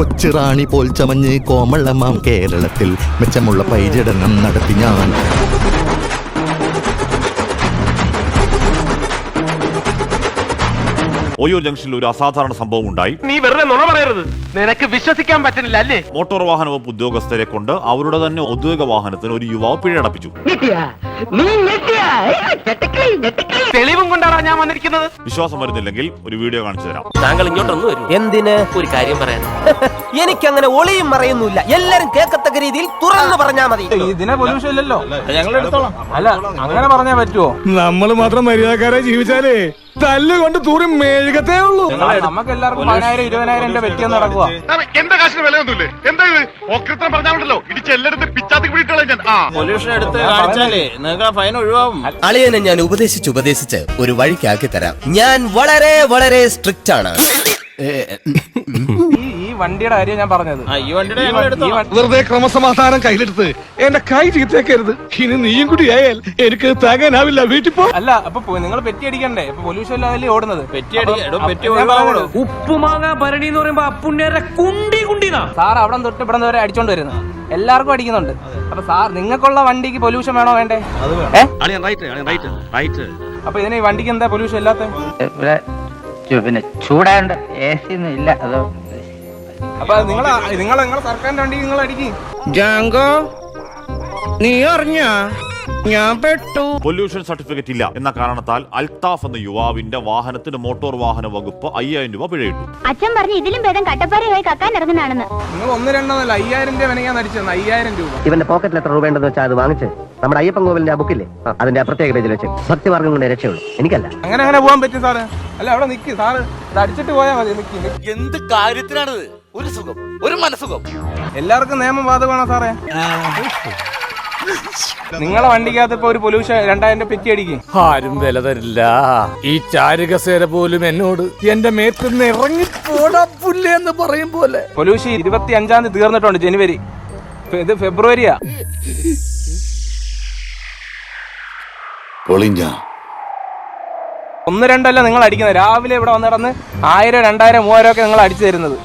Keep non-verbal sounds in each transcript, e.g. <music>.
കൊച്ചുറാണി പോൽ ചമഞ്ഞ് കോമളമാം കേരളത്തിൽ മെച്ചമുള്ള പൈചടനം നടത്തി ഞാൻ. ഒയൂർ ജംഗ്ഷനിൽ ഒരു അസാധാരണ സംഭവം ഉണ്ടായി. നീ വെറുതെ നുണ പറയരുത്. നിനക്ക് വിശ്വസിക്കാൻ പറ്റുന്നില്ല അല്ലേ? മോട്ടോർ വാഹന വകുപ്പ് ഉദ്യോഗസ്ഥരെ കൊണ്ട് അവരുടെ തന്നെ ഔദ്യോഗിക വാഹനത്തിന് ഒരു യുവാവ് പിഴയടപ്പിച്ചു. തെളിവും ഞാൻ വന്നിരിക്കുന്നത്? വിശ്വാസം വരുന്നില്ലെങ്കിൽ ഒരു വീഡിയോ കാണിച്ചു തരാം. താങ്കൾ ഇങ്ങോട്ടൊന്നും വരൂ. എന്തിന്? ഒരു കാര്യം പറയാൻ <laughs> എനിക്കങ്ങനെ ഒളിയും മറയൊന്നുമില്ല. എല്ലാരും കേൾക്കത്തക്ക രീതിയിൽ തുറന്നു പറഞ്ഞാ മതി. ഇതിനെ പൊല്യൂഷൻ ഇല്ലല്ലോ. ഞങ്ങൾ എടുത്തോളാം അല്ല അങ്ങനെ പറഞ്ഞാ പറ്റുമോ നമ്മൾ മാത്രം മര്യാദക്കാരെ ജീവിച്ചാലേ തല്ലുകൊണ്ട് തൂറി മെഴുകത്തേ ഉള്ളൂ. നമുക്ക് എല്ലാവർക്കും പതിനായിരം ഇരുപതിനായിരം എന്റെ പറ്റിയെന്ന് നടക്കുക എന്റെ കാശിന് വിലയൊന്നുമില്ലേ എന്താ ഇത്? ഓക്രിത്രം പറഞ്ഞാലുണ്ടല്ലോ. ഇടിച്ച് എല്ലായിടത്ത് പിച്ചാത്തി പിടിയിട്ടുള്ള ഞാൻ. ആ. പൊല്യൂഷൻ എടുത്ത് കാണിച്ചാലേ നിങ്ങൾക്ക് ഫൈൻ ഒഴിവാകും അളിയനെ ഞാൻ ഉപദേശിച്ച് ഉപദേശിച്ച് ഒരു വഴിക്കാക്കി തരാം ഞാൻ വളരെ വളരെ സ്ട്രിക്റ്റ് ആണ്. വണ്ടിയുടെ കാര്യം ഞാൻ പറഞ്ഞത്. ഈ വണ്ടിയുടെ ഞങ്ങൾ എടുത്തോളാം വെറുതെ ക്രമസമാധാനം കയ്യിലെടുത്ത് എന്റെ കൈ ചീത്തേക്കരുത് ഇനി നീയും കൂടി ആയാൽ എനിക്ക് താങ്ങാനാവില്ല വീട്ടിൽ പോ. അല്ല അപ്പൊ നിങ്ങൾ പെറ്റി അടിക്കണ്ടേ? ഇപ്പൊ പൊല്യൂഷൻ ഇല്ലാതല്ലേ ഓടുന്നത്? പെറ്റി പെറ്റി ഉപ്പുമാങ്ങ ഭരണി എന്ന് പറയുമ്പോ അപ്പുണ്ണിയുടെ കുണ്ടി കുണ്ടിനാ സാർ അവിടെ തൊട്ട് ഇവിടെ വരെ അടിച്ചോണ്ട് വരുന്നത് എല്ലാവർക്കും അടിക്കുന്നുണ്ട്. അപ്പൊ സാർ നിങ്ങൾക്കുള്ള വണ്ടിക്ക് പൊല്യൂഷൻ വേണോ വേണ്ടേ? ഏ? അപ്പൊ ഇതിന് ഈ വണ്ടിക്ക് എന്താ പൊല്യൂഷൻ ഇല്ലാത്ത? ഇവിടെ ചു- പിന്നെ ചൂടായോണ്ട് എ സി ഒന്നും ഇല്ല. അതോ അപ്പൊ നിങ്ങൾ നിങ്ങൾ നിങ്ങളെ സർക്കാരിന്റെ വണ്ടിക്ക് നിങ്ങൾ അടിക്കും. ജാങ്കോ നീ അറിഞ്ഞ? ഞാൻ പെട്ടു. പൊല്യൂഷൻ സർട്ടിഫിക്കറ്റ് ഇല്ല. എന്ന കാരണത്താൽ അൽത്താഫ് എന്ന യുവാവിന്റെ വാഹനത്തിന് മോട്ടോർ വാഹന വകുപ്പ് അയ്യായിരം രൂപ പിഴയിട്ടു. അച്ഛൻ പറഞ്ഞു ഇതിലും ഭേദം കട്ടപ്പാറയായി കക്കാൻ ഇറങ്ങുന്നതാണെന്ന്. നിങ്ങൾ ഒന്ന് രണ്ടെന്നല്ല അയ്യായിരം രൂപ വേണമെങ്കിൽ അടിച്ചത് അയ്യായിരം രൂപ. ഇവന്റെ പോക്കറ്റിൽ എത്ര രൂപ ഉണ്ടെന്ന് വെച്ചാൽ അത് വാങ്ങിച്ച് നമ്മുടെ അയ്യപ്പൻ കോവിലിന്റെ ആ ബുക്കില്ലേ അതിന്റെ പ്രത്യേക പേജിൽ വെച്ച് ഭക്തിമാർഗം കൊണ്ട് രക്ഷയുള്ളൂ. എനിക്കല്ല. അങ്ങനെ അങ്ങനെ പോകാൻ പറ്റും സാറ്. അല്ല അവിടെ നിക്ക്. സാറ് അടിച്ചിട്ട് പോയാൽ മതി. എന്ത് കാര്യത്തിനാണിത്? ഒരു സുഖം ഒരു മനസുഖം എല്ലാവർക്കും നിയമം ബാധകമാണോ സാറേ നിങ്ങളെ വണ്ടിക്കകത്ത് ഇപ്പൊ ഒരു പൊല്യൂഷൻ രണ്ടായിരം രൂപ പെറ്റി അടിക്കും. ആരും വില തരില്ല. ഈ ചാരുകസേര പോലും എന്നോട് എന്റെ മേത്തുനിന്ന് ഇറങ്ങി പോടാ പുല്ലേ എന്ന് പറയും പോലെ. പൊല്യൂഷൻ ഇരുപത്തി അഞ്ചാം തീയതി തീർന്നിട്ടുണ്ട് ജനുവരി. ഇത് ഫെബ്രുവരിയാ. ഒന്ന് രണ്ടല്ല നിങ്ങൾ അടിക്കുന്നത്. രാവിലെ ഇവിടെ വന്ന് കിടന്ന് ആയിരം രണ്ടായിരം മൂവായിരം ഒക്കെ നിങ്ങൾ അടിച്ചു തരുന്നത്.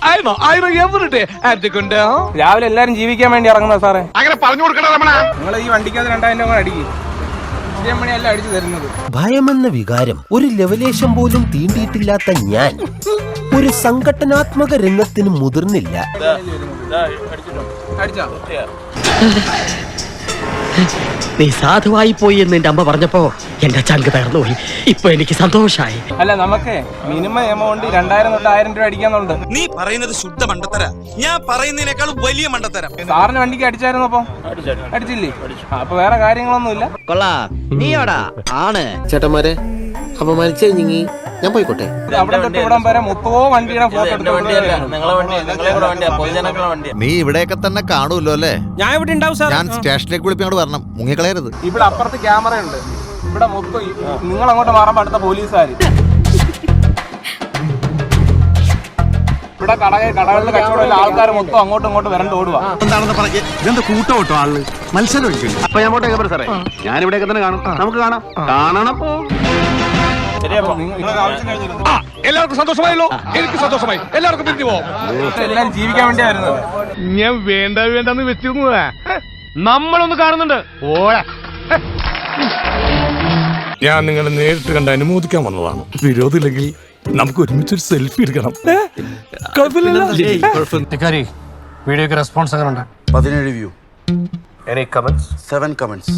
രാവിലെ എല്ലാരും ജീവിക്കാൻ വേണ്ടി ഇറങ്ങുന്ന സാറേ. അങ്ങനെ പറഞ്ഞു നിങ്ങൾ ഈ വണ്ടിക്കകത്ത് രണ്ടായിരം രൂപ അടിക്കും. അടിച്ചു തരുന്നത്. ഭയമെന്ന വികാരം ഒരു ലെവലേശം പോലും തീണ്ടിയിട്ടില്ലാത്ത ഞാൻ. ഒരു സംഘടനാത്മക രംഗത്തിന് മുതിർന്നില്ല. അടിച്ചാ? നീ സാധുവായി പോയി എന്ന് എന്റെ അമ്മ പറഞ്ഞപ്പോ എന്റെ ചങ്ക് തകർന്നു പോയി. ഇപ്പൊ എനിക്ക് സന്തോഷായി. അല്ല നമുക്ക് മിനിമം എമൗണ്ട് രണ്ടായിരം തൊട്ട് ആയിരം രൂപ അടിക്കാന്നുണ്ട്. നീ പറയുന്നത് ശുദ്ധ മണ്ടത്തര. ഞാൻ പറയുന്നതിനേക്കാൾ വലിയ മണ്ടത്തരം. സാറിന് വണ്ടിക്ക് അടിച്ചായിരുന്നു അപ്പൊ? അടിച്ചില്ലേ? അപ്പൊ വേറെ കാര്യങ്ങളൊന്നും ഇല്ല നീ നീയോടാ ആണ്. ചേട്ടന്മാരെ അപമാനിച്ചേ നീങ്ങി ഞാൻ പോയിക്കോട്ടെ. നീ ഇവിടെയൊക്കെ തന്നെ കാണുമല്ലോ അല്ലേ? ഞാൻ ഇവിടെ ഉണ്ടാവും സാർ ഞാൻ സ്റ്റേഷനിലേക്ക് വിളിപ്പിങ്ങോട് വരണം. മുങ്ങിക്കളയരുത്. ഇവിടെ അപ്പുറത്ത് ക്യാമറ ഉണ്ട്. ഇവിടെ മൊത്തം നിങ്ങൾ അങ്ങോട്ട് മാറാൻ അടുത്ത പോലീസുകാർ ഇവിടെ കട കടകളിൽ കച്ചവടമില്ല ആൾക്കാർ മൊത്തം അങ്ങോട്ടും ഇങ്ങോട്ടും വരണ്ട് ഓടുക അപ്പൊ ഞാൻ പോട്ടെ ഗബർ സാറേ. ഞാൻ ഇവിടെയൊക്കെ തന്നെ കാണും. നമുക്ക് കാണാം. കാണണം എല്ലാവർക്കും സന്തോഷമായല്ലോ. എനിക്ക് സന്തോഷമായി. എല്ലാവർക്കും പിരിഞ്ഞു പോവാം ജീവിക്കാൻ വേണ്ടിയായിരുന്നു ഞാൻ വേണ്ട വേണ്ടെന്ന് വെച്ചിരുന്നതാ. നമ്മളൊന്ന് കാണുന്നുണ്ട്. ഓടാ ഞാൻ നിങ്ങളെ നേരിട്ട് കണ്ട് അനുമോദിക്കാൻ വന്നതാണ്. വിരോധമില്ലെങ്കിൽ നമുക്ക് ഒരുമിച്ച് ഒരു സെൽഫി എടുക്കണം. വീഡിയോക്ക് റെസ്പോൺസ് പതിനേഴ് view any comments seven comments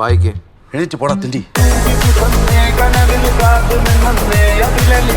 വായിക്കേ. എണീറ്റ് പോടാ തിണ്ടി. ಕನವಿಲು ಕಾದು ನಿನ್ನನ್ನೇ ಅಭಿಲಲಿ